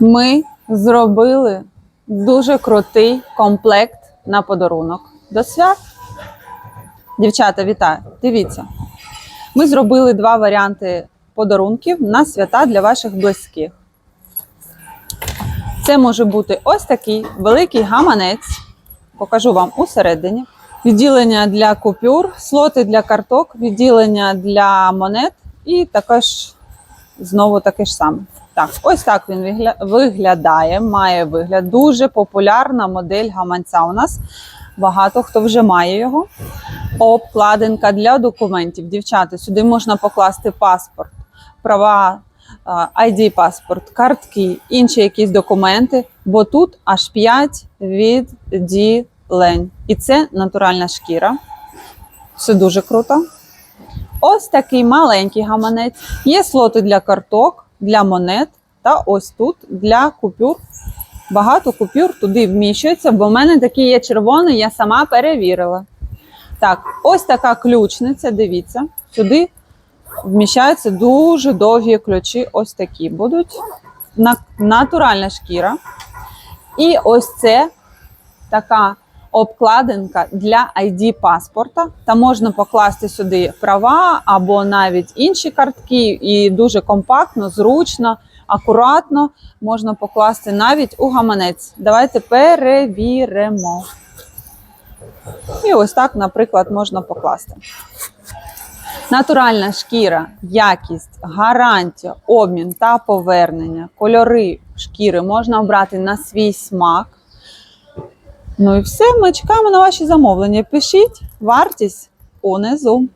Ми зробили дуже крутий комплект на подарунок до свят. Дівчата, вітаю! Дивіться. Ми зробили два варіанти подарунків на свята для ваших близьких. Це може бути ось такий великий гаманець. Покажу вам усередині. Відділення для купюр, слоти для карток, відділення для монет і також знову таке ж саме. Так, ось так він виглядає, має вигляд. Дуже популярна модель гаманця у нас. Багато хто вже має його. Обкладинка для документів. Дівчата, сюди можна покласти паспорт, права, ID паспорт, картки, інші якісь документи, бо тут аж 5 відділень. І це натуральна шкіра. Це дуже круто. Ось такий маленький гаманець. Є слоти для карток, для монет та ось тут для купюр. Багато купюр туди вміщується, бо в мене такий є червоний, я сама перевірила. Так, ось така ключниця, дивіться, сюди вміщаються дуже довгі ключі. Ось такі будуть. Натуральна шкіра. І ось це така обкладинка для ID паспорта. Та можна покласти сюди права або навіть інші картки, і дуже компактно, зручно, акуратно можна покласти навіть у гаманець. Давайте перевіримо. І ось так, наприклад, можна покласти. Натуральна шкіра, якість, гарантія, обмін та повернення, кольори шкіри можна обрати на свій смак. Ну і все, ми чекаємо на ваші замовлення. Пишіть вартість унизу.